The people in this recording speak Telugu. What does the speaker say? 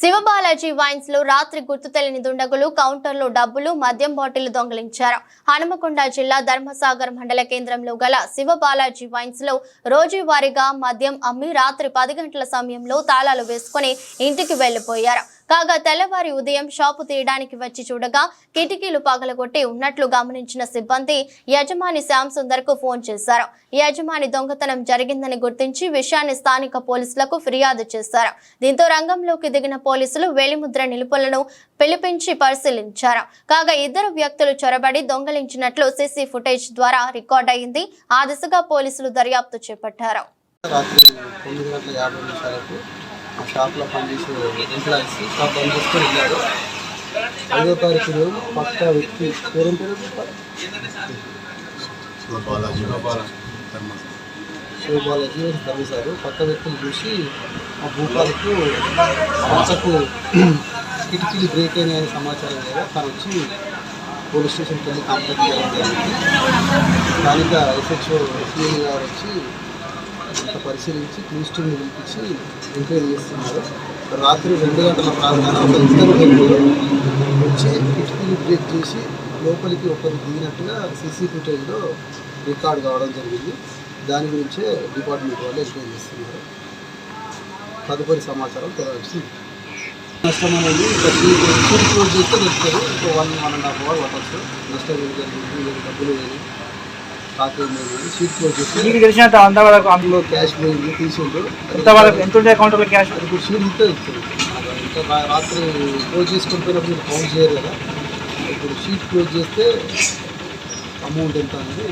శివబాలాజీ వైన్స్లో రాత్రి గుర్తు తెలియని దుండగులు కౌంటర్లో డబ్బులు మద్యం బాటిల్ దొంగిలించారు. హనుమకొండ జిల్లా ధర్మసాగర్ మండల కేంద్రంలో గల శివబాలాజీ వైన్స్లో రోజువారీగా మద్యం అమ్మి రాత్రి పది గంటల సమయంలో తాళాలు వేసుకుని ఇంటికి వెళ్ళిపోయారు కాగా తెల్లవారి ఉదయం షాపు తీయడానికి వచ్చి చూడగా కిటికీలు పగలగొట్టి ఉన్నట్లు గమనించిన సిబ్బంది యజమాని శ్యామ్ సుందర్కు ఫోన్ చేశారు. యజమాని దొంగతనం జరిగిందని గుర్తించి విషయాన్ని స్థానిక పోలీసులకు ఫిర్యాదు చేశారు. దీంతో రంగంలోకి దిగిన పోలీసులు వేలిముద్ర నిలుపులను పిలిపించి పరిశీలించారు. కాగా ఇద్దరు వ్యక్తులు చొరబడి దొంగలించినట్లు సీసీ ఫుటేజ్ ద్వారా రికార్డ్ అయింది. ఆ దిశగా పోలీసులు దర్యాప్తు చేపట్టారు. రాత్రి తొమ్మిది గంటల యాభై నిమిషాలకు షాప్లో పనిచేసే ఎంప్లాయీస్ షాప్ బంద్ చేసుకొని వెళ్ళారు. ఐదో తారీఖు రోజు పక్క వ్యక్తి పేరేం పేరు శివబాలాజీ ధర్మసారు పక్క వ్యక్తులు చూసి ఆ భూపాలకు పాచకు కిటికీలు బ్రేక్ అయిన సమాచారం లేదా? తను వచ్చి పోలీస్ స్టేషన్కి వెళ్ళి కంప్లైంట్ చేయడం జరిగింది. స్థానిక ఎస్హెచ్ఓ గారు వచ్చి పరిశీలించి క్లూస్టీని పిలిపించి ఎంక్వైరీ చేస్తున్నారు. రాత్రి రెండు గంటల ప్రాంతాన ఒక ఇద్దరు వచ్చి కిటికీలు బ్రేక్ చేసి లోపలికి ఒకరు దిగినట్టుగా సీసీ ఫుటేజ్లో రికార్డ్ కావడం జరిగింది. దాని గురించే డిపార్ట్మెంట్ వాళ్ళు ఎంక్వైరీ చేస్తున్నారు. తదుపరి సమాచారం తెలవాల్సి నష్టం అనేది షీట్ క్లోజ్ చేస్తే నష్టం ఒక one one and half hour పట్టచ్చు. నష్టం ఏం జరిగింది డబ్బులు కానీ చేస్తే మీకు తెలిసినంత అంత వరకు అందులో క్యాష్ తీసిండు ఎంత వరకు ఎంత ఉండే అకౌంట్లో క్యాష్ ఇప్పుడు షీట్ ఇస్తుంది ఇంకా రాత్రి క్లోజ్ చేసుకుని పోయినప్పుడు మీరు కౌంట్ చేయరు కదా. ఇప్పుడు షీట్ క్లోజ్ చేస్తే అమౌంట్ ఎంత అనేది